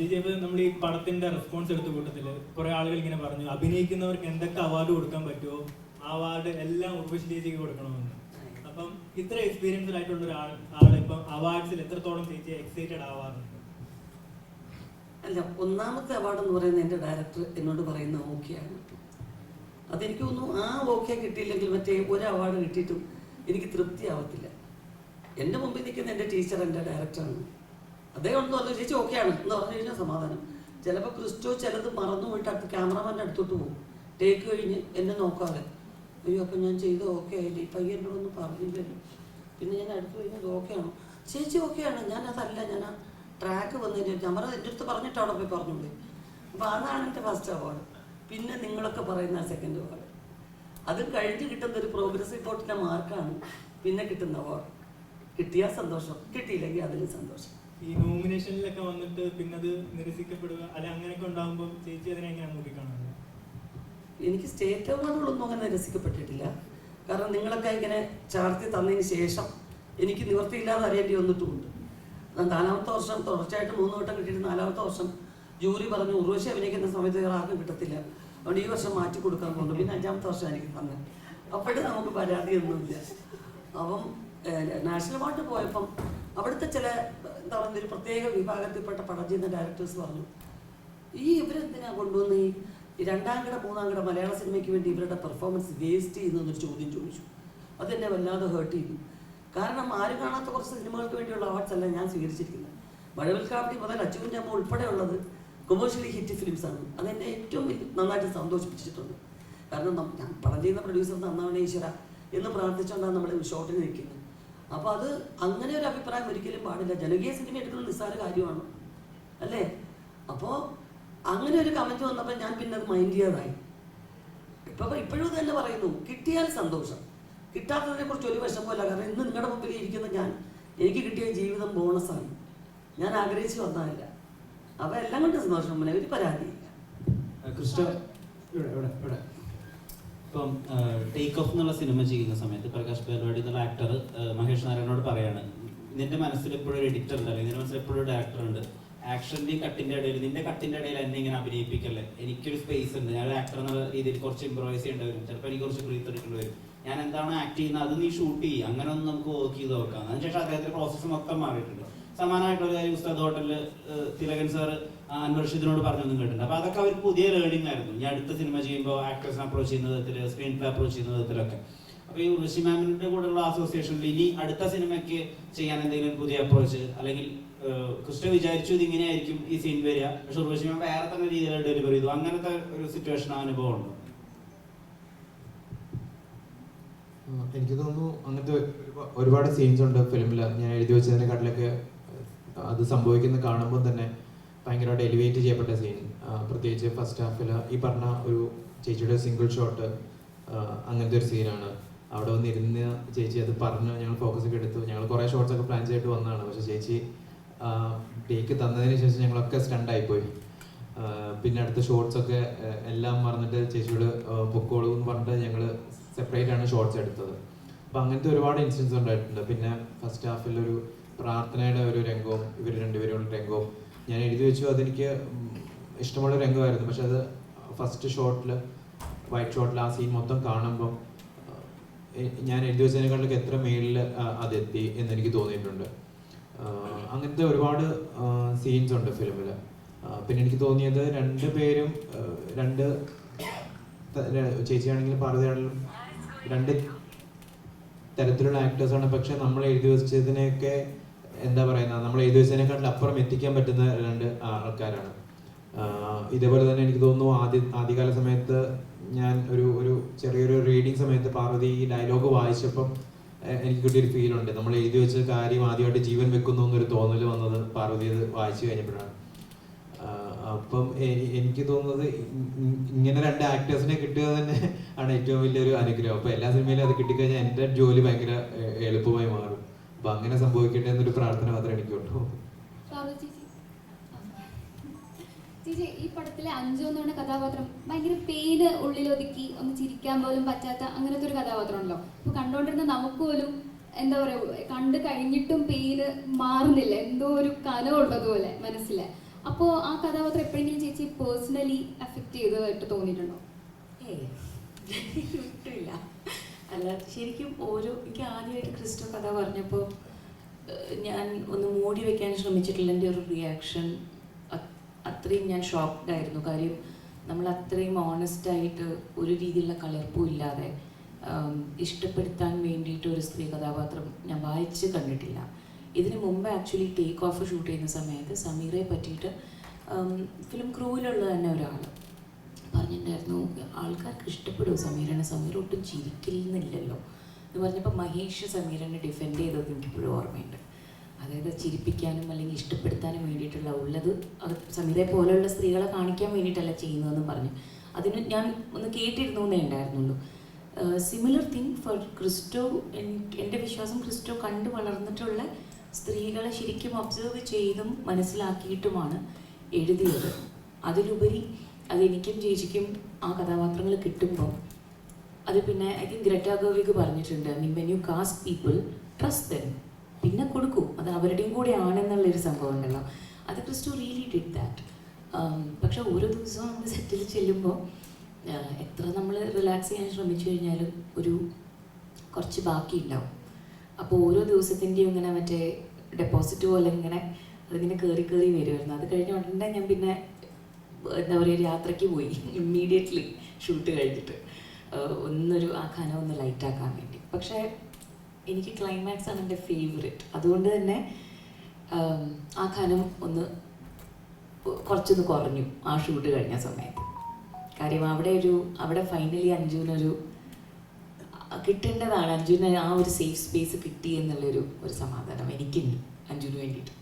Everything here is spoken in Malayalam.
ചേച്ചി നമ്മൾ ഈ പടത്തിന്റെ റെസ്പോൺസ് എടുത്ത കൂട്ടത്തിൽ കുറെ ആളുകൾ ഇങ്ങനെ പറഞ്ഞു അഭിനയിക്കുന്നവർക്ക് എന്തൊക്കെ അവാർഡ് കൊടുക്കാൻ പറ്റുമോ ആ അവാർഡ് എല്ലാം ഉർവശി ചേച്ചിക്ക് കൊടുക്കണമെന്ന്. അപ്പം ഇത്ര എക്സ്പീരിയൻസ്ഡ് ആയിട്ടുള്ള ഒരു ആൾ ഇപ്പം അവാർഡ്സിൽ എത്രത്തോളം ചേച്ചി എക്സൈറ്റഡ് ആവാറുണ്ട്? അല്ല ഒന്നാമത്തെ അവാർഡ് എന്ന് പറയുന്നത് എന്റെ ഡയറക്ടർ എന്നോട് പറയുന്ന ഓക്കെയാണ് അതെനിക്ക് തോന്നുന്നു ആ ഓക്കെ കിട്ടിയില്ലെങ്കിൽ മറ്റേ ഒരു അവാർഡ് കിട്ടിയിട്ടും എനിക്ക് തൃപ്തിയാവത്തില്ല. എന്റെ മുമ്പിൽ നിൽക്കുന്ന എന്റെ ടീച്ചർ എന്റെ ഡയറക്ടറാണ് അദ്ദേഹം ഒന്ന് പറഞ്ഞു ചേച്ചി ഓക്കെയാണ് എന്ന് പറഞ്ഞു കഴിഞ്ഞാൽ സമാധാനം. ചിലപ്പോൾ ക്രിസ്റ്റോ ചിലത് മറന്നു പോയിട്ട് അടുത്ത് ക്യാമറമാന്റെ അടുത്തോട്ട് പോകും. ടേക്ക് കഴിഞ്ഞ് എന്നെ നോക്കാതെ. അയ്യോ അപ്പം ഞാൻ ചെയ്ത് ഓക്കെ ആയില്ലേ? ഈ പയ്യൻ എന്നോടൊന്നും പറഞ്ഞില്ലല്ലോ. പിന്നെ ഞാൻ അടുത്ത് കഴിഞ്ഞത് ഓക്കെയാണോ ചേച്ചി ഓക്കെയാണ് ഞാൻ അതല്ല. ഞാൻ ആ ട്രാക്ക് വന്നതിന്റെ ഞാൻ പറഞ്ഞത് എന്റെ അടുത്ത് പറഞ്ഞിട്ട് അവിടെ പോയി പറഞ്ഞോളൂ. അപ്പോൾ അതാണ് എന്റെ ഫസ്റ്റ് അവാർഡ് പിന്നെ നിങ്ങളൊക്കെ പറയുന്ന സെക്കൻഡ് അവാർഡ് അത് കഴിഞ്ഞ് കിട്ടുന്ന ഒരു പ്രോഗ്രസ് റിപ്പോർട്ടിന്റെ മാർക്കാണ് പിന്നെ കിട്ടുന്ന അവാർഡ് കിട്ടിയാൽ സന്തോഷം. കിട്ടിയില്ലെങ്കിൽ അതിലും സന്തോഷം. ഈ നോമിനേഷനിലൊക്കെ വന്നിട്ട് പിന്നെ അത് നിരസിക്കപ്പെടുക അല്ലെ അങ്ങനെയൊക്കെ ഉണ്ടാകുമ്പോൾ ചേച്ചി അതിനെ എങ്ങനെയാണ് നോക്കിക്കാണുന്നത് എനിക്ക് സ്റ്റേറ്റ് അവാർഡുകളൊന്നും അങ്ങനെ നിരസിക്കപ്പെട്ടിട്ടില്ല. കാരണം നിങ്ങളൊക്കെ ഇങ്ങനെ ചാർത്തി തന്നതിന് ശേഷം എനിക്ക് നിവൃത്തിയില്ലാതെ അറിയേണ്ടി വന്നിട്ടുമുണ്ട്. നാലാമത്തെ വർഷം തുടർച്ചയായിട്ട് മൂന്ന് വട്ടം കിട്ടിയിട്ട് നാലാമത്തെ വർഷം ജൂറി പറഞ്ഞു ഉർവശി അഭിനയിക്കുന്ന സമയത്ത് വേറെ ആർക്കും കിട്ടത്തില്ല. അതുകൊണ്ട് ഈ വർഷം മാറ്റി കൊടുക്കാൻ പോകുന്നു. പിന്നെ അഞ്ചാമത്തെ വർഷം എനിക്ക് തന്നെ അപ്പോഴും നമുക്ക് പരാതിയൊന്നുമില്ല അപ്പം നാഷണൽ അവാർഡ് പോയപ്പം അവിടുത്തെ ചില എന്താ ഒരു പ്രത്യേക വിഭാഗത്തിൽപ്പെട്ട പടം ചെയ്യുന്ന ഡയറക്ടേഴ്സ് പറഞ്ഞു ഈ ഇവരെന്തിനാ കൊണ്ടുവന്ന് രണ്ടാം കിട മൂന്നാം കിട മലയാള സിനിമയ്ക്ക് വേണ്ടി ഇവരുടെ പെർഫോമൻസ് വേസ്റ്റ് ചെയ്യുന്നതെന്നൊരു ചോദ്യം ചോദിച്ചു. അതെന്നെ വല്ലാതെ ഹേർട്ട് ചെയ്തു. കാരണം ആരും കാണാത്ത കുറച്ച് സിനിമകൾക്ക് വേണ്ടിയുള്ള അവാർഡ്സ് അല്ല ഞാൻ സ്വീകരിച്ചിരിക്കുന്നത്. മഴവിൽ കാപ്പി മുതൽ അച്ചുവിന്റെ അമ്മ ഉൾപ്പെടെയുള്ളത് കൊമേഴ്ഷ്യലി ഹിറ്റ് ഫിലിംസ് ആണ്. അതെന്നെ ഏറ്റവും നന്നായിട്ട് സന്തോഷിപ്പിച്ചിട്ടുണ്ട്. കാരണം ഞാൻ പടം ചെയ്യുന്ന പ്രൊഡ്യൂസർ നന്നാവണ ഈശ്വര എന്ന് പ്രാർത്ഥിച്ചുകൊണ്ടാണ് നമ്മൾ ഷോട്ടിൽ നിൽക്കുന്നത്. അപ്പോൾ അത് അങ്ങനെ ഒരു അഭിപ്രായം ഒരിക്കലും പാടില്ല. ജനകീയ സിനിമ എടുക്കുന്നത് നിസ്സാര കാര്യമാണ്. അല്ലേ? അപ്പോൾ അങ്ങനെ ഒരു കമന്റ് വന്നപ്പോൾ ഞാൻ പിന്നെ അത് മൈൻഡ് ചെയ്യാതായി. ഇപ്പം ഇപ്പോഴും തന്നെ പറയുന്നു. കിട്ടിയാൽ സന്തോഷം. കിട്ടാത്തതിനെ കുറിച്ച് ഒരു വിഷമമില്ല കാരണം ഇന്ന് നിങ്ങളുടെ മുമ്പിൽ ഇരിക്കുന്ന ഞാൻ എനിക്ക് കിട്ടിയ ജീവിതം ബോണസാണ് ഞാൻ ആഗ്രഹിച്ചു വന്നതല്ല. അപ്പം എല്ലാം കൊണ്ട് സന്തോഷം. പിന്നെ ഒരു പരാതിയില്ല. ക്രിസ്റ്റോ ഇവിടെ ഇവിടെ ഇവിടെ. ഇപ്പം ടേക്ക് ഓഫ് എന്നുള്ള സിനിമ ചെയ്യുന്ന സമയത്ത് പ്രകാശ് പരിപാടി എന്നുള്ള ആക്ടർ മഹേഷ് നാരായണനോട് പറയാണ്. നിന്റെ മനസ്സിൽ എപ്പോഴും ഒരു എഡിറ്റർ ഉണ്ട് അല്ലെങ്കിൽ നിന്റെ മനസ്സിൽ എപ്പോഴും ഒരു ഡയറക്ടർ ഉണ്ട്. ആക്ഷന്റെയും കട്ടിന്റെ ഇടയിൽ നിന്റെ കട്ടിന്റെ ഇടയിൽ എന്നെ ഇങ്ങനെ അഭിനയിപ്പിക്കല്ലേ? എനിക്കൊരു സ്പേസ് ഉണ്ട്. ഞാൻ ആക്ടർ എന്നുള്ള രീതിയിൽ കുറച്ച് ഇമ്പ്രവൈസ് ചെയ്യേണ്ടി വരും. ചിലപ്പോൾ എനിക്ക് കുറച്ച് ബ്രീത്ത് എടുക്കേണ്ടി വരും. ഞാൻ എന്താണ് ആക്ട് ചെയ്യുന്നത്? അത് നീ ഷൂട്ട് ചെയ്യും. അങ്ങനെ ഒന്നും നമുക്ക് വർക്ക് ചെയ്ത് നോക്കാം. അതിനുശേഷം അദ്ദേഹത്തിന്റെ പ്രോസസ്സ് മൊത്തം മാറിയിട്ടുണ്ട്. സമാനമായിട്ടുള്ള ഉസ്താദ് ഹോട്ടലിൽ തിലകൻ സാർ അൻവർഷിദിനോട് പറഞ്ഞൊന്നും കേട്ടിട്ടുണ്ട് അപ്പൊ അതൊക്കെ അവർക്ക് പുതിയ ലേണിംഗ് ആയിരുന്നു. ഞാൻ അടുത്ത സിനിമ ചെയ്യുമ്പോൾ ആക്ടേഴ്സിനെ അപ്രോച്ച് ചെയ്യുന്ന വിധത്തിൽ സ്ക്രീൻ പ്ലേ അപ്രോച്ച് ചെയ്യുന്ന വിധത്തിലൊക്കെ. അപ്പൊ ഈ ഋഷി മാമിന്റെ കൂടെയുള്ള അസോസിയേഷനിൽ ഇനി അടുത്ത സിനിമയ്ക്ക് ചെയ്യാൻ എന്തെങ്കിലും പുതിയ അപ്രോച്ച് അല്ലെങ്കിൽ കൃഷ്ണ വിചാരിച്ചു ഇത് ഇങ്ങനെയായിരിക്കും ഈ സീൻ വരിക. പക്ഷെ ഋഷി മാം വേറെ തന്നെ രീതിയിൽ ഡെലിവർ ചെയ്തു. അങ്ങനത്തെ ഒരു സിറ്റുവേഷൻ അനുഭവം ഉണ്ടോ? എനിക്ക് തോന്നുന്നു അങ്ങനത്തെ ഒരുപാ- ഒരുപാട് സീൻസ് ഉണ്ട് ഫിലിമിൽ ഞാൻ എഴുതി വെച്ചതിനെക്കാട്ടിലൊക്കെ അത് സംഭവിക്കുന്ന കാണുമ്പോൾ തന്നെ ഭയങ്കരമായിട്ട് എലിവേറ്റ് ചെയ്യപ്പെട്ട സീൻ പ്രത്യേകിച്ച് ഫസ്റ്റ് ഹാഫിൽ ഈ പറഞ്ഞ ഒരു ചേച്ചിയുടെ സിംഗിൾ ഷോട്ട് അങ്ങനത്തെ ഒരു സീനാണ് അവിടെ വന്നിരുന്ന് ചേച്ചി അത് പറഞ്ഞ് ഞങ്ങൾ ഫോക്കസ് ഒക്കെ എടുത്തു. ഞങ്ങൾ കുറേ ഷോർട്സ് ഒക്കെ പ്ലാൻ ചെയ്തിട്ട് വന്നതാണ്. പക്ഷേ ചേച്ചി ടേക്ക് തന്നതിന് ശേഷം ഞങ്ങളൊക്കെ സ്റ്റണ്ടായിപ്പോയി പിന്നെ അടുത്ത ഷോർട്സ് ഒക്കെ എല്ലാം മറന്നിട്ട് ചേച്ചിയോട് പൊക്കോളൂ എന്ന് പറഞ്ഞിട്ട് ഞങ്ങൾ സെപ്പറേറ്റ് ആണ് ഷോർട്സ് എടുത്തത്. അപ്പം അങ്ങനത്തെ ഒരുപാട് ഇൻസിഡൻസ് ഉണ്ടായിട്ടുണ്ട്. പിന്നെ ഫസ്റ്റ് ഹാഫിൽ ഒരു പ്രാർത്ഥനയുടെ ഒരു രംഗവും ഇവർ രണ്ടുപേരും രംഗവും ഞാൻ എഴുതി വെച്ചു. അതെനിക്ക് ഇഷ്ടമുള്ള രംഗമായിരുന്നു. പക്ഷെ അത് ഫസ്റ്റ് ഷോട്ടിൽ വൈറ്റ് ഷോട്ടിൽ ആ സീൻ മൊത്തം കാണുമ്പോൾ ഞാൻ എഴുതി വെച്ചതിനേക്കാളൊക്കെ എത്ര മേളിൽ അതെത്തി എന്നെനിക്ക് തോന്നിയിട്ടുണ്ട്. അങ്ങനത്തെ ഒരുപാട് സീൻസ് ഉണ്ട് ഫിലിമിൽ പിന്നെ എനിക്ക് തോന്നിയത് രണ്ട് പേരും രണ്ട് ചേച്ചിയാണെങ്കിലും പാർവതിയാണെങ്കിലും രണ്ട് തരത്തിലുള്ള ആക്ടേഴ്സാണ് പക്ഷെ നമ്മൾ എഴുതി വെച്ചതിനെയൊക്കെ എന്താ പറയുന്ന നമ്മൾ എഴുതി വെച്ചതിനെക്കാട്ടിൽ അപ്പുറം എത്തിക്കാൻ പറ്റുന്ന രണ്ട് ആൾക്കാരാണ്. ഇതേപോലെ തന്നെ എനിക്ക് തോന്നുന്നു ആദ്യ ആദ്യകാല സമയത്ത് ഞാൻ ഒരു ഒരു ചെറിയൊരു റീഡിങ് സമയത്ത് പാർവതി ഈ ഡയലോഗ് വായിച്ചപ്പം എനിക്ക് കിട്ടിയൊരു ഫീൽ ഉണ്ട്. നമ്മൾ എഴുതി വെച്ച കാര്യം ആദ്യമായിട്ട് ജീവൻ വെക്കുന്നു എന്നൊരു തോന്നൽ വന്നത് പാർവതി അത് വായിച്ചു കഴിഞ്ഞപ്പോഴാണ്. അപ്പം എനിക്ക് തോന്നുന്നത് ഇങ്ങനെ രണ്ട് ആക്ടേഴ്സിനെ കിട്ടുക തന്നെ ആണ് ഏറ്റവും വലിയൊരു അനുഗ്രഹം. അപ്പൊ എല്ലാ സിനിമയിലും അത് കിട്ടിക്കഴിഞ്ഞാൽ എന്റെ ജോലി ഭയങ്കര എളുപ്പമായി മാറും. അപ്പൊ അങ്ങനെ സംഭവിക്കട്ടെ എന്നൊരു പ്രാർത്ഥന മാത്രമേ എനിക്കുള്ളൂ. ചേച്ചി. ഈ പടത്തിലെ അഞ്ചു എന്ന് പറഞ്ഞ കഥാപാത്രം ഭയങ്കര പെയിന് ഉള്ളിലൊതുക്കി ഒന്ന് ചിരിക്കാൻ പോലും പറ്റാത്ത അങ്ങനത്തെ ഒരു കഥാപാത്രമാണല്ലോ അപ്പൊ കണ്ടോണ്ടിരുന്ന നമുക്ക് പോലും എന്താ പറയാ കണ്ടു കഴിഞ്ഞിട്ടും പെയിന് മാറുന്നില്ല. എന്തോ ഒരു കനവുള്ളതുപോലെ മനസ്സിൽ. അപ്പോൾ ആ കഥാപാത്രം എപ്പോഴെങ്കിലും ചേച്ചി പേഴ്സണലി അഫക്റ്റ് ചെയ്തതായിട്ട് തോന്നിയിട്ടുണ്ടോ? ഏയ് അല്ല ശരിക്കും ഓരോ എനിക്ക് ആദ്യമായിട്ട് ക്രിസ്റ്റോ കഥ പറഞ്ഞപ്പോൾ ഞാൻ ഒന്ന് മൂടി വെക്കാൻ ശ്രമിച്ചിട്ടില്ല എന്റെ ഒരു റിയാക്ഷൻ അത്രയും ഞാൻ ഷോക്ക്ഡ് ആയിരുന്നു. കാര്യം നമ്മൾ അത്രയും ഓണസ്റ്റായിട്ട് ഒരു രീതിയിലുള്ള കളർപ്പും ഇല്ലാതെ ഇഷ്ടപ്പെടുത്താൻ വേണ്ടിയിട്ട് ഒരു സ്ത്രീ കഥാപാത്രം ഞാൻ വായിച്ച് കണ്ടിട്ടില്ല. ഇതിനു മുമ്പ് ആക്ച്വലി ടേക്ക് ഓഫ് ഷൂട്ട് ചെയ്യുന്ന സമയത്ത് സമീറയെ പറ്റിയിട്ട് ഫിലിം ക്രൂവിലുള്ള തന്നെ ഒരാൾ പറഞ്ഞിട്ടുണ്ടായിരുന്നു ആൾക്കാർക്ക് ഇഷ്ടപ്പെടും സമീരനെ സമീർ ഒട്ടും ചിരിക്കില്ലെന്നില്ലല്ലോ. എന്ന് പറഞ്ഞപ്പോൾ മഹേഷ് സമീരനെ ഡിഫെൻഡ് ചെയ്തത് എനിക്കിപ്പോഴും ഓർമ്മയുണ്ട്. അതായത് ചിരിപ്പിക്കാനും അല്ലെങ്കിൽ ഇഷ്ടപ്പെടുത്താനും വേണ്ടിയിട്ടുള്ള ഉള്ളത് അത് സമീരെ പോലെയുള്ള സ്ത്രീകളെ കാണിക്കാൻ വേണ്ടിയിട്ടല്ല ചെയ്യുന്നതെന്ന് പറഞ്ഞു. അതിന് ഞാൻ ഒന്ന് കേട്ടിരുന്നു എന്നേ ഉണ്ടായിരുന്നുള്ളൂ. സിമിലർ തിങ് ഫോർ ക്രിസ്റ്റോ എൻ- എന്റെ വിശ്വാസം ക്രിസ്റ്റോ കണ്ടു വളർന്നിട്ടുള്ള സ്ത്രീകളെ ശരിക്കും ഒബ്സർവ് ചെയ്തും മനസ്സിലാക്കിയിട്ടുമാണ് എഴുതിയത്. അതിലുപരി അതെനിക്കും ചേച്ചിക്കും ആ കഥാപാത്രങ്ങൾ കിട്ടുമ്പോൾ അത് പിന്നെ ഐ തിങ്ക് ഗ്രറ്റ ഗോവിക്ക് പറഞ്ഞിട്ടുണ്ട് when you cast people trust തരും പിന്നെ കൊടുക്കും. അത് അവരുടെയും കൂടെ ആണെന്നുള്ളൊരു സംഭവം ഉണ്ടല്ലോ. അത് ക്രിസ്റ്റു റിയലി ഡിഡ് ദാറ്റ് പക്ഷെ ഓരോ ദിവസവും നമ്മൾ സെറ്റിൽ ചെല്ലുമ്പോൾ എത്ര നമ്മൾ റിലാക്സ് ചെയ്യാൻ ശ്രമിച്ചു കഴിഞ്ഞാലും ഒരു കുറച്ച് ബാക്കി ഉണ്ടാവും അപ്പോൾ ഓരോ ദിവസത്തിന്റെയും ഇങ്ങനെ മറ്റേ ഡെപ്പോസിറ്റ് പോലെ ഇങ്ങനെ അതിങ്ങനെ കയറി കയറി വരുമായിരുന്നു അത് കഴിഞ്ഞ ഉടനെ ഞാൻ പിന്നെ എന്താ പറയുക യാത്രയ്ക്ക് പോയി. ഇമ്മീഡിയറ്റ്ലി ഷൂട്ട് കഴിഞ്ഞിട്ട്. ഒന്നൊരു ആ ഖാന ഒന്ന് ലൈറ്റാക്കാൻ വേണ്ടി. പക്ഷേ എനിക്ക് ക്ലൈമാക്സ് ആണ് എന്റെ ഫേവറേറ്റ് അതുകൊണ്ട് തന്നെ ആം, ഖാനം ഒന്ന് കുറച്ചൊന്ന് കുറഞ്ഞു ആ ഷൂട്ട് കഴിഞ്ഞ സമയത്ത്. കാര്യം അവിടെ ഒരു അവിടെ ഫൈനലി അഞ്ജുവിനൊരു കിട്ടേണ്ടതാണ്. അഞ്ജുവിന് ആ ഒരു സേഫ് സ്പേസ് കിട്ടി എന്നുള്ളൊരു ഒരു സമാധാനം എനിക്കുണ്ട് അഞ്ജുവിന് വേണ്ടിയിട്ട്.